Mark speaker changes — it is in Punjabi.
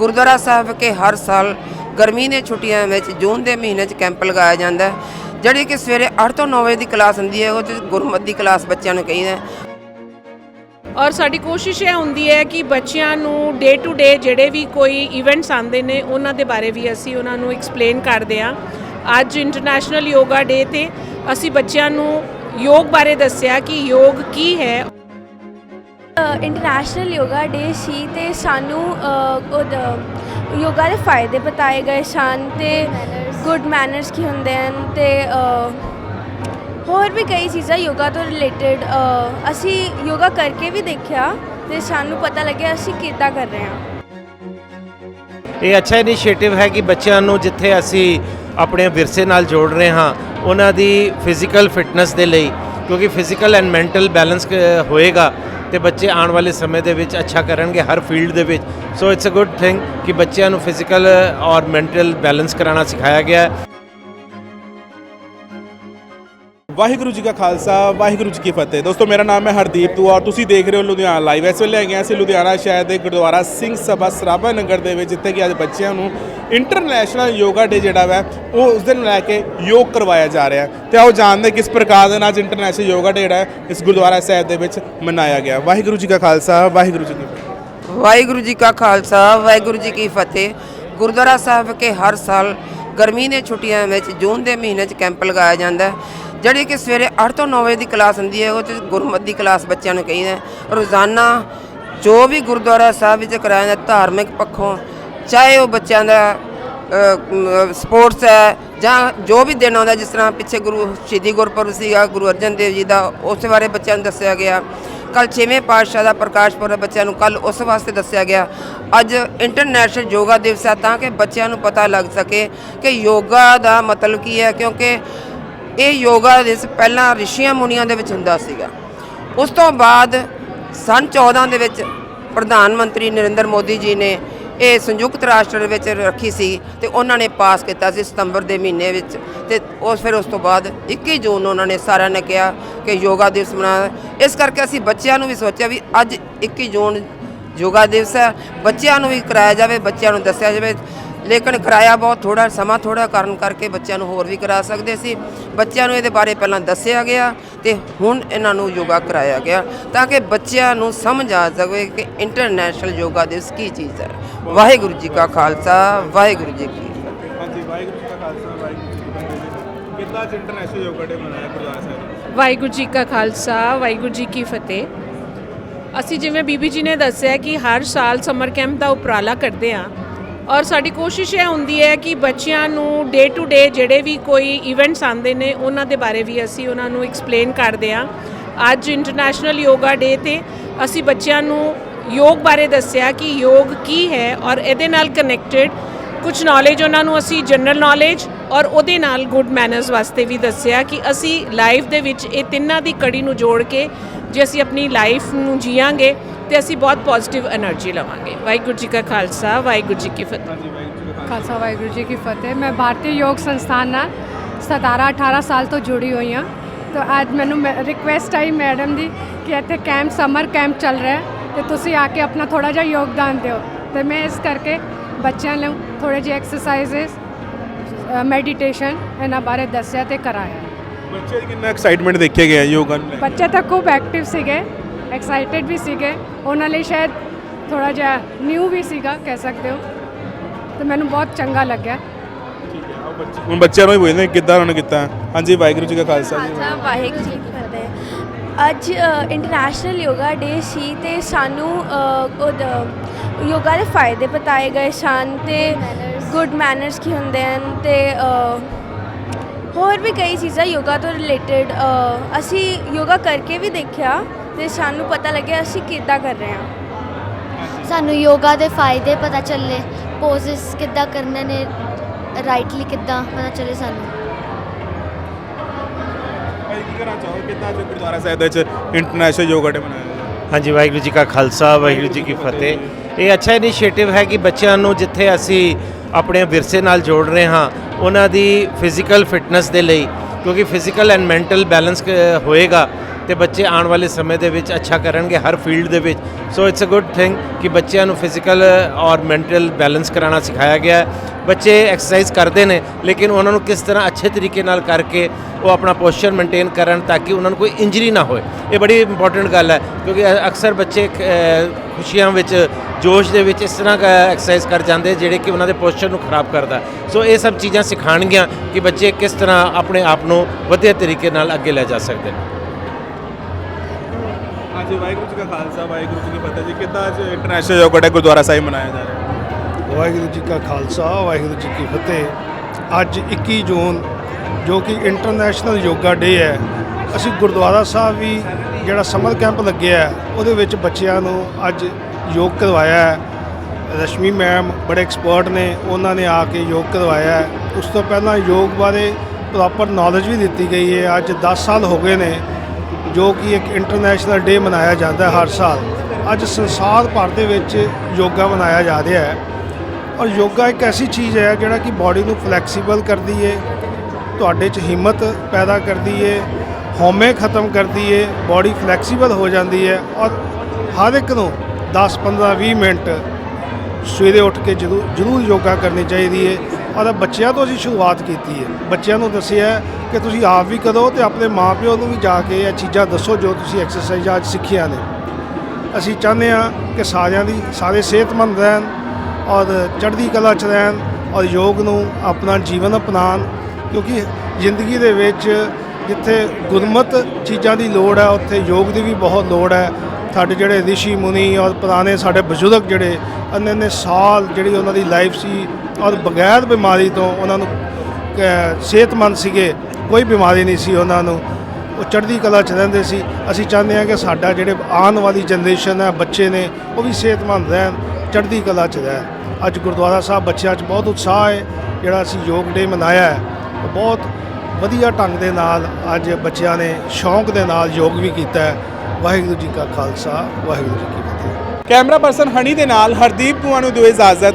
Speaker 1: ਗੁਰਦੁਆਰਾ ਸਾਹਿਬ ਵਿਖੇ ਹਰ ਸਾਲ ਗਰਮੀ ਦੀਆਂ ਛੁੱਟੀਆਂ ਵਿੱਚ ਜੂਨ ਦੇ ਮਹੀਨੇ 'ਚ ਕੈਂਪ ਲਗਾਇਆ ਜਾਂਦਾ ਹੈ, ਜਿਹੜੀ ਕਿ ਸਵੇਰੇ 8 ਤੋਂ 9 ਵਜੇ ਦੀ ਕਲਾਸ ਹੁੰਦੀ ਹੈ, ਉਹ 'ਚ ਗੁਰਮਤਿ ਦੀ ਕਲਾਸ ਬੱਚਿਆਂ ਨੂੰ ਕਹੀਦਾ
Speaker 2: ਔਰ ਸਾਡੀ ਕੋਸ਼ਿਸ਼ ਇਹ ਹੁੰਦੀ ਹੈ ਕਿ ਬੱਚਿਆਂ ਨੂੰ ਡੇ ਟੂ ਡੇ ਜਿਹੜੇ ਵੀ ਕੋਈ ਇਵੈਂਟਸ ਆਉਂਦੇ ਨੇ, ਉਹਨਾਂ ਦੇ ਬਾਰੇ ਵੀ ਅਸੀਂ ਉਹਨਾਂ ਨੂੰ ਐਕਸਪਲੇਨ ਕਰਦੇ ਹਾਂ। ਅੱਜ ਇੰਟਰਨੈਸ਼ਨਲ ਯੋਗਾ ਡੇ ਤੇ ਅਸੀਂ ਬੱਚਿਆਂ ਨੂੰ ਯੋਗ ਬਾਰੇ ਦੱਸਿਆ ਕਿ ਯੋਗ ਕੀ ਹੈ
Speaker 3: ਇੰਟਰਨੈਸ਼ਨਲ ਯੋਗਾ ਡੇ ਸੀ ਤੇ ਸਾਨੂੰ ਅ, ਉਹਦਾ ਯੋਗਾ ਦੇ ਫਾਇਦੇ ਬਤਾਏ ਗਏ ਸਨ ਤੇ ਗੁੱਡ ਮੈਨਰਸ ਕੀ ਹੁੰਦੇ ਹਨ ਤੇ ਹੋਰ ਵੀ ਕਈ ਚੀਜ਼ਾਂ ਯੋਗਾ ਤੋਂ ਰਿਲੇਟਡ ਅਸੀਂ ਯੋਗਾ ਕਰਕੇ ਵੀ ਦੇਖਿਆ ਤੇ ਸਾਨੂੰ ਪਤਾ ਲੱਗਿਆ ਅਸੀਂ ਕਿੱਦਾਂ ਕਰ ਰਹੇ ਹਾਂ।
Speaker 4: ਇਹ ਅੱਛਾ ਇਨੀਸ਼ੀਏਟਿਵ ਹੈ ਕਿ ਬੱਚਿਆਂ ਨੂੰ ਜਿੱਥੇ ਅਸੀਂ ਆਪਣੇ ਵਿਰਸੇ ਨਾਲ ਜੋੜ ਰਹੇ ਹਾਂ ਉਹਨਾਂ ਦੀ ਫਿਜ਼ੀਕਲ ਫਿਟਨੈਸ ਦੇ ਲਈ ਕਿਉਂਕਿ ਫਿਜ਼ੀਕਲ ਐਂਡ ਮੈਂਟਲ ਬੈਲੈਂਸ ਹੋਏਗਾ। ਤੇ ਬੱਚੇ ਆਉਣ ਵਾਲੇ ਸਮੇਂ ਦੇ ਵਿੱਚ ਅੱਛਾ ਕਰਨਗੇ ਹਰ ਫੀਲਡ ਦੇ ਵਿੱਚ। So it's a good thing ਕਿ ਬੱਚਿਆਂ ਨੂੰ ਫਿਜ਼ੀਕਲ ਔਰ ਮੈਂਟਲ ਬੈਲੈਂਸ ਕਰਾਉਣਾ ਸਿਖਾਇਆ ਗਿਆ ਹੈ।
Speaker 5: ਵਾਹਿਗੁਰੂ ਜੀ ਕਾ ਖਾਲਸਾ, ਵਾਹਿਗੁਰੂ ਜੀ ਕੀ ਫਤਿਹ। ਦੋਸਤੋ, ਮੇਰਾ ਨਾਮ ਹੈ ਹਰਦੀਪ ਤੂ ਔਰ ਤੁਸੀਂ ਦੇਖ ਰਹੇ ਹੋ ਲੁਧਿਆਣਾ ਲਾਈਵ। ਇਸ ਵੇਲੇ ਹੈਗੇ ਹਾਂ ਅਸੀਂ ਲੁਧਿਆਣਾ ਸ਼ਹਿਰ ਦੇ ਗੁਰਦੁਆਰਾ ਸਿੰਘ ਸਭਾ ਸਰਾਭਾ ਨਗਰ ਦੇ ਵਿੱਚ, ਜਿੱਥੇ ਕਿ ਅੱਜ ਬੱਚਿਆਂ ਨੂੰ ਇੰਟਰਨੈਸ਼ਨਲ ਯੋਗਾ ਡੇ ਜਿਹੜਾ ਵਾ, ਉਹ ਉਸ ਦਿਨ ਲੈ ਕੇ ਯੋਗ ਕਰਵਾਇਆ ਜਾ ਰਿਹਾ ਹੈ। ਤੇ ਆਓ ਜਾਣਦੇ ਕਿਸ ਪ੍ਰਕਾਰ ਦੇ ਨਾਲ ਅੱਜ ਇੰਟਰਨੈਸ਼ਨਲ ਯੋਗਾ ਡੇ ਜਿਹੜਾ ਇਸ ਗੁਰਦੁਆਰਾ ਸਾਹਿਬ ਦੇ ਵਿੱਚ ਮਨਾਇਆ ਗਿਆ। ਵਾਹਿਗੁਰੂ ਜੀ ਕਾ ਖਾਲਸਾ, ਵਾਹਿਗੁਰੂ ਜੀ ਕੀ ਫਤਿਹ।
Speaker 1: ਵਾਹਿਗੁਰੂ ਜੀ ਕਾ ਖਾਲਸਾ, ਵਾਹਿਗੁਰੂ ਜੀ ਕੀ ਫਤਿਹ। ਗੁਰਦੁਆਰਾ ਸਾਹਿਬ ਵਿਖੇ ਹਰ ਸਾਲ ਗਰਮੀ ਦੀਆਂ ਛੁੱਟੀਆਂ ਵਿੱਚ ਜੂਨ ਦੇ ਮਹੀਨੇ 'ਚ ਕੈਂਪ ਲਗਾਇਆ ਜਾਂਦਾ ਜਿਹੜੀ ਕਿ ਸਵੇਰੇ 8 ਤੋਂ 9 ਵਜੇ ਦੀ ਕਲਾਸ ਹੁੰਦੀ ਹੈ, ਉਹ 'ਚ ਗੁਰਮਤਿ ਦੀ ਕਲਾਸ ਬੱਚਿਆਂ ਨੂੰ ਕਹੀਦਾ ਰੋਜ਼ਾਨਾ ਜੋ ਵੀ ਗੁਰਦੁਆਰਾ ਸਾਹਿਬ ਵਿੱਚ ਕਰਾਇਆ ਜਾਂਦਾ, ਧਾਰਮਿਕ ਪੱਖੋਂ, ਚਾਹੇ ਉਹ ਬੱਚਿਆਂ ਦਾ ਸਪੋਰਟਸ ਹੈ, ਜਾਂ ਜੋ ਵੀ ਦਿਨ ਆਉਂਦਾ, ਜਿਸ ਤਰ੍ਹਾਂ ਪਿੱਛੇ ਗੁਰੂ ਸ਼ਹੀਦੀ ਗੁਰਪੁਰਬ ਸੀਗਾ, ਗੁਰੂ ਅਰਜਨ ਦੇਵ ਜੀ ਦਾ, ਉਸ ਬਾਰੇ ਬੱਚਿਆਂ ਨੂੰ ਦੱਸਿਆ ਗਿਆ। ਕੱਲ ਛੇਵੇਂ ਪਾਤਸ਼ਾਹ ਦਾ ਪ੍ਰਕਾਸ਼ ਪੁਰਬ ਬੱਚਿਆਂ ਨੂੰ ਕੱਲ ਉਸ ਵਾਸਤੇ ਦੱਸਿਆ ਗਿਆ। ਅੱਜ ਇੰਟਰਨੈਸ਼ਨਲ ਯੋਗਾ ਦਿਵਸ ਹੈ ਤਾਂ ਕਿ ਬੱਚਿਆਂ ਨੂੰ ਪਤਾ ਲੱਗ ਸਕੇ ਕਿ ਯੋਗਾ ਦਾ ਮਤਲਬ ਕੀ ਹੈ, ਕਿਉਂਕਿ ਇਹ ਯੋਗਾ ਦਿਵਸ ਪਹਿਲਾਂ ਰਿਸ਼ੀਆਂ ਮੁਨੀਆਂ ਦੇ ਵਿੱਚ ਹੁੰਦਾ ਸੀਗਾ। ਉਸ ਤੋਂ ਬਾਅਦ ਸਨ 14 ਦੇ ਵਿੱਚ ਪ੍ਰਧਾਨ ਮੰਤਰੀ ਨਰਿੰਦਰ ਮੋਦੀ ਜੀ ਨੇ ਇਹ ਸੰਯੁਕਤ ਰਾਸ਼ਟਰ ਵਿੱਚ ਰੱਖੀ ਸੀ ਤੇ ਉਹਨਾਂ ਨੇ ਪਾਸ ਕੀਤਾ ਸੀ ਸਤੰਬਰ ਦੇ ਮਹੀਨੇ ਵਿੱਚ। ਤੇ ਉਸ ਫਿਰ ਉਸ ਤੋਂ ਬਾਅਦ 21 ਜੂਨ ਨੂੰ ਉਹਨਾਂ ਨੇ ਸਾਰਿਆਂ ਨੇ ਕਿਹਾ ਕਿ ਯੋਗਾ ਦਿਵਸ ਮਨਾਉਣਾ ਇਸ ਕਰਕੇ ਅਸੀਂ ਬੱਚਿਆਂ ਨੂੰ ਵੀ ਸੋਚਿਆ ਵੀ ਅੱਜ 21 ਜੂਨ ਯੋਗਾ ਦਿਵਸ ਹੈ। ਬੱਚਿਆਂ ਨੂੰ ਵੀ ਕਰਾਇਆ ਜਾਵੇ, ਬੱਚਿਆਂ ਨੂੰ ਦੱਸਿਆ ਜਾਵੇ। ਲੇਕਿਨ ਕਿਰਾਇਆ ਬਹੁਤ ਥੋੜਾ ਸਮਾਂ ਥੋੜਾ ਕਾਰਨ ਕਰਕੇ ਬੱਚਿਆਂ ਨੂੰ ਹੋਰ ਵੀ ਕਰਾ ਸਕਦੇ ਸੀ। ਬੱਚਿਆਂ ਨੂੰ ਇਹਦੇ ਬਾਰੇ ਪਹਿਲਾਂ ਦੱਸਿਆ ਗਿਆ। ਤੇ ਹੁਣ ਇਹਨਾਂ ਨੂੰ ਯੋਗਾ ਕਰਾਇਆ ਗਿਆ ਤਾਂ ਕਿ ਬੱਚਿਆਂ ਨੂੰ ਸਮਝ ਆ ਸਕੇ ਕਿ ਇੰਟਰਨੈਸ਼ਨਲ ਯੋਗਾ ਦਿਵਸ ਕੀ ਚੀਜ਼ ਹੈ। ਵਾਹਿਗੁਰੂ ਜੀ ਕਾ ਖਾਲਸਾ ਵਾਹਿਗੁਰੂ ਜੀ ਕੀ ਫਤਿਹ।
Speaker 5: ਹਾਂਜੀ ਵਾਹਿਗੁਰੂ ਜੀ ਕਾ ਖਾਲਸਾ ਵਾਹਿਗੁਰੂ ਜੀ ਕੀ ਫਤਿਹ ਕਿੱਦਾਂ ਅੱਜ ਇੰਟਰਨੈਸ਼ਨਲ ਯੋਗਾ ਡੇ ਮਨਾਇਆ ਗੁਰਦੁਆਰਾ ਸਾਹਿਬ?
Speaker 2: ਵਾਹਿਗੁਰੂ ਜੀ ਕਾ ਖਾਲਸਾ ਵਾਹਿਗੁਰੂ ਜੀ ਕੀ ਫਤਿਹ। ਅਸੀਂ ਜਿਵੇਂ ਬੀਬੀ ਜੀ ਨੇ ਦੱਸਿਆ ਕਿ ਹਰ ਸਾਲ ਸਮਰ ਕੈਂਪ ਦਾ ਉਪਰਾਲਾ ਕਰਦੇ ਹਾਂ ਔਰ ਸਾਡੀ ਕੋਸ਼ਿਸ਼ ਇਹ ਹੁੰਦੀ ਹੈ ਕਿ ਬੱਚਿਆਂ ਨੂੰ ਡੇ ਟੂ ਡੇ ਜਿਹੜੇ ਵੀ ਕੋਈ ਇਵੈਂਟਸ ਆਉਂਦੇ ਨੇ, ਉਹਨਾਂ ਦੇ ਬਾਰੇ ਵੀ ਅਸੀਂ ਉਹਨਾਂ ਨੂੰ ਐਕਸਪਲੇਨ ਕਰਦੇ ਹਾਂ। ਅੱਜ ਇੰਟਰਨੈਸ਼ਨਲ ਯੋਗਾ ਡੇ ਤੇ ਅਸੀਂ ਬੱਚਿਆਂ ਨੂੰ ਯੋਗ ਬਾਰੇ ਦੱਸਿਆ ਕਿ ਯੋਗ ਕੀ ਹੈ ਔਰ ਇਹਦੇ ਨਾਲ ਕਨੈਕਟਡ ਕੁਝ ਨੌਲੇਜ ਉਹਨਾਂ ਨੂੰ ਅਸੀਂ ਜਨਰਲ ਨੌਲੇਜ ਔਰ ਉਹਦੇ ਨਾਲ ਗੁੱਡ ਮੈਨਰਸ ਵਾਸਤੇ ਵੀ ਦੱਸਿਆ ਕਿ ਅਸੀਂ ਲਾਈਫ ਦੇ ਵਿੱਚ ਇਹ ਤਿੰਨਾਂ ਦੀ ਕੜੀ ਨੂੰ ਜੋੜ ਕੇ ਜੇ ਅਸੀਂ ਆਪਣੀ ਲਾਈਫ ਨੂੰ ਜੀਵਾਂਗੇ ਤੇ ਅਸੀਂ ਬਹੁਤ ਪੋਜ਼ਿਟਿਵ એનર્ਜੀ ਲਵਾਂਗੇ। ਵਾਹਿਗੁਰੂ ਜੀ ਕਾ ਖਾਲਸਾ ਵਾਹਿਗੁਰੂ ਜੀ ਕੀ ਫਤਿਹ।
Speaker 5: ਖਾਲਸਾ।
Speaker 6: ਵਾਹਿਗੁਰੂ ਜੀ ਕੀ ਫਤਿਹ। ਮੈਂ ਭਾਰਤੀ ਯੋਗ ਸੰਸਥਾਨ ਨਾਲ 17 18 ਸਾਲ ਤੋਂ ਜੁੜੀ ਹੋਈ ਹਾਂ। ਤਾਂ ਅੱਜ ਮੈਨੂੰ ਰਿਕੁਐਸਟ ਆਈ ਮੈਡਮ ਦੀ ਕਿ ਇੱਥੇ ਕੈਂਪ ਸਮਰ ਕੈਂਪ ਚੱਲ ਰਿਹਾ ਹੈ। ਤੇ ਤੁਸੀਂ ਆ ਕੇ ਆਪਣਾ ਥੋੜਾ ਜਿਹਾ ਯੋਗਦਾਨ ਦਿਓ। ਤੇ ਮੈਂ ਇਸ ਕਰਕੇ ਬੱਚਿਆਂ ਨੂੰ ਥੋੜੇ ਜਿਹੇ ਐਕਸਰਸਾਈਜ਼ਸ ਮੈਡੀਟੇਸ਼ਨ ਇਹਨਾਂ ਬਾਰੇ ਦੱਸਿਆ ਤੇ ਕਰਾਇਆ।
Speaker 5: ਬੱਚੇ ਕਿੰਨਾ ਐਕਸਾਈਟਮੈਂਟ ਦੇਖਿਆ ਗਿਆ ਯੋਗਾ
Speaker 6: ਬੱਚੇ ਤਾਂ ਖੂਬ ਐਕਟਿਵ ਸੀਗੇ। ਐਕਸਾਈਟਿਡ ਵੀ ਸੀਗੇ। ਉਹਨਾਂ ਲਈ ਸ਼ਾਇਦ ਥੋੜਾ ਜਿਹਾ ਨਿਊ ਵੀ ਸੀਗਾ ਕਹਿ ਸਕਦੇ ਹੋ। ਤੇ ਮੈਨੂੰ ਬਹੁਤ ਚੰਗਾ ਲੱਗਿਆ।
Speaker 5: ਠੀਕ ਹੈ ਆਓ ਬੱਚੇ। ਹੁਣ ਬੱਚਿਆਂ ਨੂੰ ਹੀ ਪੁੱਛਦੇ ਕਿੱਦਾਂ ਉਹਨਾਂ ਨੇ ਕੀਤਾ? ਹਾਂਜੀ ਵਾਹਿਗੁਰੂ ਜੀ ਕਾ ਖਾਲਸਾ ਜੀ।
Speaker 3: ਖਾਲਸਾ ਵਾਹਿਗੁਰੂ ਜੀ ਕੀ ਫਤਿਹ। ਅੱਜ ਇੰਟਰਨੈਸ਼ਨਲ ਯੋਗਾ ਡੇ ਸੀ ਤੇ ਸਾਨੂੰ ਉਹਦਾ ਯੋਗਾ ਦੇ ਫਾਇਦੇ ਬਤਾਏ ਗਏ ਸਨ ਤੇ ਗੁੱਡ ਮੈਨਰਸ ਕੀ ਹੁੰਦੇ ਹਨ ਤੇ ਹੋਰ ਵੀ ਕਈ ਚੀਜ਼ਾਂ ਯੋਗਾ ਤੋਂ ਰਿਲੇਟਡ ਅਸੀਂ ਯੋਗਾ ਕਰਕੇ ਵੀ ਦੇਖਿਆ। ਤੇ ਸਾਨੂੰ ਪਤਾ ਲੱਗਿਆ ਅਸੀਂ ਕਿੱਦਾਂ ਕਰ ਰਹੇ ਹਾਂ।
Speaker 7: ਸਾਨੂੰ ਯੋਗਾ ਦੇ ਫਾਇਦੇ ਪਤਾ ਚੱਲੇ ਪੋਜ਼ਸ ਕਿੱਦਾਂ ਕਰਨੇ ਨੇ ਰਾਈਟਲੀ ਕਿੱਦਾਂ ਪਤਾ ਚੱਲੇ ਸਾਨੂੰ।
Speaker 5: ਭਾਈ ਕੀ ਕਹਿਣਾ ਚਾਹੋ ਕਿੱਦਾਂ ਅੱਜ ਗੁਰਦੁਆਰਾ ਸਾਹਿਬ ਦੇ ਵਿੱਚ ਇੰਟਰਨੈਸ਼ਨਲ ਯੋਗਾ ਡੇ ਮਨਾਇਆ ਗਿਆ?
Speaker 4: ਹਾਂਜੀ ਵਾਹਿਗੁਰੂ ਜੀ ਕਾ ਖਾਲਸਾ ਵਾਹਿਗੁਰੂ ਜੀ ਕੀ ਫਤਿਹ। ਇਹ ਅੱਛਾ ਇਨੀਸ਼ੀਏਟਿਵ ਹੈ ਕਿ ਬੱਚਿਆਂ ਨੂੰ ਜਿੱਥੇ ਅਸੀਂ ਆਪਣੇ ਵਿਰਸੇ ਨਾਲ ਜੋੜ ਰਹੇ ਹਾਂ ਉਹਨਾਂ ਦੀ ਫਿਜ਼ੀਕਲ ਫਿਟਨੈਸ ਦੇ ਲਈ ਕਿਉਂਕਿ ਫਿਜ਼ੀਕਲ ਐਂਡ ਮੈਂਟਲ ਬੈਲੈਂਸ ਹੋਏਗਾ। ਤੇ ਬੱਚੇ ਆਉਣ ਵਾਲੇ ਸਮੇਂ ਦੇ ਵਿੱਚ ਅੱਛਾ ਕਰਨਗੇ ਹਰ ਫੀਲਡ ਦੇ ਵਿੱਚ। So it's a good thing ਕਿ ਬੱਚਿਆਂ ਨੂੰ ਫਿਜ਼ੀਕਲ ਔਰ ਮੈਂਟਲ ਬੈਲੈਂਸ ਕਰਾਉਣਾ ਸਿਖਾਇਆ ਗਿਆ ਹੈ। ਬੱਚੇ ਐਕਸਰਸਾਈਜ਼ ਕਰਦੇ ਨੇ, ਲੇਕਿਨ ਉਹਨਾਂ ਨੂੰ ਕਿਸ ਤਰ੍ਹਾਂ ਅੱਛੇ ਤਰੀਕੇ ਨਾਲ ਕਰਕੇ ਉਹ ਆਪਣਾ ਪੋਸਚਰ ਮੇਨਟੇਨ ਕਰਨ ਤਾਂ ਕਿ ਉਹਨਾਂ ਨੂੰ ਕੋਈ ਇੰਜਰੀ ਨਾ ਹੋਏ। ਇਹ ਬੜੀ ਇੰਪੋਰਟੈਂਟ ਗੱਲ ਹੈ, ਕਿਉਂਕਿ ਅਕਸਰ ਬੱਚੇ ਖੁਸ਼ੀਆਂ ਵਿੱਚ, ਜੋਸ਼ ਦੇ ਵਿੱਚ ਇਸ ਤਰ੍ਹਾਂ ਐਕਸਰਸਾਈਜ਼ ਕਰ ਜਾਂਦੇ ਜਿਹੜੇ ਕਿ ਉਹਨਾਂ ਦੇ ਪੋਸਚਰ ਨੂੰ ਖਰਾਬ ਕਰਦਾ ਸੋ ਇਹ ਸਭ ਚੀਜ਼ਾਂ ਸਿਖਾਣਗੀਆਂ ਕਿ ਬੱਚੇ ਕਿਸ ਤਰ੍ਹਾਂ ਆਪਣੇ ਆਪ ਨੂੰ ਵਧੀਆ ਤਰੀਕੇ ਨਾਲ ਅੱਗੇ ਲੈ ਜਾ ਸਕਦੇ ਨੇ।
Speaker 5: ਹਾਂਜੀ ਵਾਹਿਗੁਰੂ ਜੀ ਕਾ ਖਾਲਸਾ ਵਾਹਿਗੁਰੂ ਜੀ ਕੀ ਫਤਿਹ ਜੀ। ਕਿੱਦਾਂ ਅੱਜ international yoga day Gurdwara Sahib ਮਨਾਇਆ ਜਾ ਰਿਹਾ?
Speaker 8: ਵਾਹਿਗੁਰੂ ਜੀ ਕਾ ਖਾਲਸਾ ਵਾਹਿਗੁਰੂ ਜੀ ਕੀ ਫਤਿਹ। ਅੱਜ 21 ਜੂਨ ਜੋ ਕਿ ਇੰਟਰਨੈਸ਼ਨਲ ਯੋਗਾ ਡੇ ਹੈ ਅਸੀਂ ਗੁਰਦੁਆਰਾ ਸਾਹਿਬ ਵੀ ਜਿਹੜਾ ਸਮਰ ਕੈਂਪ ਲੱਗਿਆ ਹੈ, ਉਹਦੇ ਵਿੱਚ ਬੱਚਿਆਂ ਨੂੰ ਅੱਜ ਯੋਗ ਕਰਵਾਇਆ ਹੈ। ਰਸ਼ਮੀ ਮੈਮ ਬੜੇ ਐਕਸਪਰਟ ਨੇ ਉਹਨਾਂ ਨੇ ਆ ਕੇ ਯੋਗ ਕਰਵਾਇਆ ਹੈ। ਉਸ ਤੋਂ ਪਹਿਲਾਂ ਯੋਗ ਬਾਰੇ ਪ੍ਰੋਪਰ ਨੌਲੇਜ ਵੀ ਦਿੱਤੀ ਗਈ ਹੈ। ਅੱਜ 10 ਸਾਲ ਹੋ ਗਏ ਨੇ ਜੋ ਕਿ ਇੱਕ ਇੰਟਰਨੈਸ਼ਨਲ ਡੇ ਮਨਾਇਆ ਜਾਂਦਾ ਹੈ ਹਰ ਸਾਲ। ਅੱਜ ਸੰਸਾਰ ਭਰ ਦੇ ਵਿੱਚ ਯੋਗਾ ਮਨਾਇਆ ਜਾ ਰਿਹਾ ਹੈ। ਔਰ ਯੋਗਾ ਇੱਕ ਐਸੀ ਚੀਜ਼ ਹੈ ਜਿਹੜਾ ਕਿ ਬਾਡੀ ਨੂੰ ਫਲੈਕਸੀਬਲ ਕਰਦੀ ਹੈ ਤੁਹਾਡੇ 'ਚ ਹਿੰਮਤ ਪੈਦਾ ਕਰਦੀ ਹੈ ਹਉਮੈ ਖਤਮ ਕਰਦੀ ਹੈ ਬਾਡੀ ਫਲੈਕਸੀਬਲ ਹੋ ਜਾਂਦੀ ਹੈ ਔਰ ਹਰ ਇੱਕ ਨੂੰ 10 15 20 ਮਿੰਟ ਸਵੇਰੇ ਉੱਠ ਕੇ ਜ਼ਰੂਰ ਜ਼ਰੂਰ ਯੋਗਾ ਕਰਨੀ ਚਾਹੀਦੀ ਹੈ ਔਰ ਬੱਚਿਆਂ ਤੋਂ ਅਸੀਂ ਸ਼ੁਰੂਆਤ ਕੀਤੀ ਹੈ। ਬੱਚਿਆਂ ਨੂੰ ਦੱਸਿਆ ਕਿ ਤੁਸੀਂ ਆਪ ਵੀ ਕਰੋ ਤੇ ਆਪਣੇ ਮਾਪਿਓ ਨੂੰ ਵੀ ਜਾ ਕੇ ਇਹ ਚੀਜ਼ਾਂ ਦੱਸੋ ਜੋ ਤੁਸੀਂ ਐਕਸਰਸਾਈਜ਼ ਅੱਜ ਸਿੱਖੀਆਂ ਨੇ। ਅਸੀਂ ਚਾਹੁੰਦੇ ਹਾਂ ਕਿ ਸਾਰਿਆਂ ਦੀ, ਸਾਰੇ ਸਿਹਤਮੰਦ ਰਹਿਣ ਔਰ ਚੜ੍ਹਦੀ ਕਲਾ ਚ ਰਹਿਣ ਔਰ ਯੋਗ ਨੂੰ ਆਪਣਾ ਜੀਵਨ ਅਪਣਾਉਣ, ਕਿਉਂਕਿ ਜ਼ਿੰਦਗੀ ਦੇ ਵਿੱਚ ਜਿੱਥੇ ਗੁਰਮਤ ਚੀਜ਼ਾਂ ਦੀ ਲੋੜ ਹੈ, ਉੱਥੇ ਯੋਗ ਦੀ ਵੀ ਬਹੁਤ ਲੋੜ ਹੈ। ਸਾਡੇ ਜਿਹੜੇ ਰਿਸ਼ੀ ਮੁਨੀ ਔਰ ਪੁਰਾਣੇ ਸਾਡੇ ਬਜ਼ੁਰਗ ਜਿਹੜੇ ਇੰਨੇ ਇੰਨੇ ਸਾਲ ਜਿਹੜੀ ਉਹਨਾਂ ਦੀ ਲਾਈਫ ਸੀ ਔਰ ਬਗੈਰ ਬਿਮਾਰੀ ਤੋਂ ਉਹਨਾਂ ਨੂੰ ਸਿਹਤਮੰਦ ਸੀਗੇ, ਕੋਈ ਬਿਮਾਰੀ ਨਹੀਂ ਸੀ ਉਹਨਾਂ ਨੂੰ। ਉਹ ਚੜ੍ਹਦੀ ਕਲਾ ਚ ਰਹਿੰਦੇ ਸੀ। ਅਸੀਂ ਚਾਹੁੰਦੇ ਹਾਂ ਕਿ ਸਾਡਾ ਜਿਹੜੇ ਆਉਣ ਵਾਲੀ ਜਨਰੇਸ਼ਨ ਹੈ, ਬੱਚੇ ਨੇ, ਉਹ ਵੀ ਸਿਹਤਮੰਦ ਰਹਿਣ, ਚੜ੍ਹਦੀ ਕਲਾ ਚ ਰਹਿਣ। ਅੱਜ ਗੁਰਦੁਆਰਾ ਸਾਹਿਬ ਬੱਚਿਆਂ 'ਚ ਬਹੁਤ ਉਤਸ਼ਾਹ ਹੈ, ਜਿਹੜਾ ਅਸੀਂ ਯੋਗ ਡੇ ਮਨਾਇਆ ਹੈ। ਉਹ ਬਹੁਤ ਵਧੀਆ ਢੰਗ ਦੇ ਨਾਲ ਅੱਜ ਬੱਚਿਆਂ ਨੇ ਸ਼ੌਂਕ ਦੇ ਨਾਲ ਯੋਗ ਵੀ ਕੀਤਾ ਹੈ। ਵਾਹਿਗੁਰੂ ਜੀ ਕਾ ਖਾਲਸਾ, ਵਾਹਿਗੁਰੂ ਜੀ ਕੀ ਫਤਿਹ।
Speaker 5: ਕੈਮਰਾ ਪਰਸਨ ਹਣੀ ਦੇ ਨਾਲ ਹਰਦੀਪ ਨੂੰ ਦਿਓ ਇਜਾਜ਼ਤ।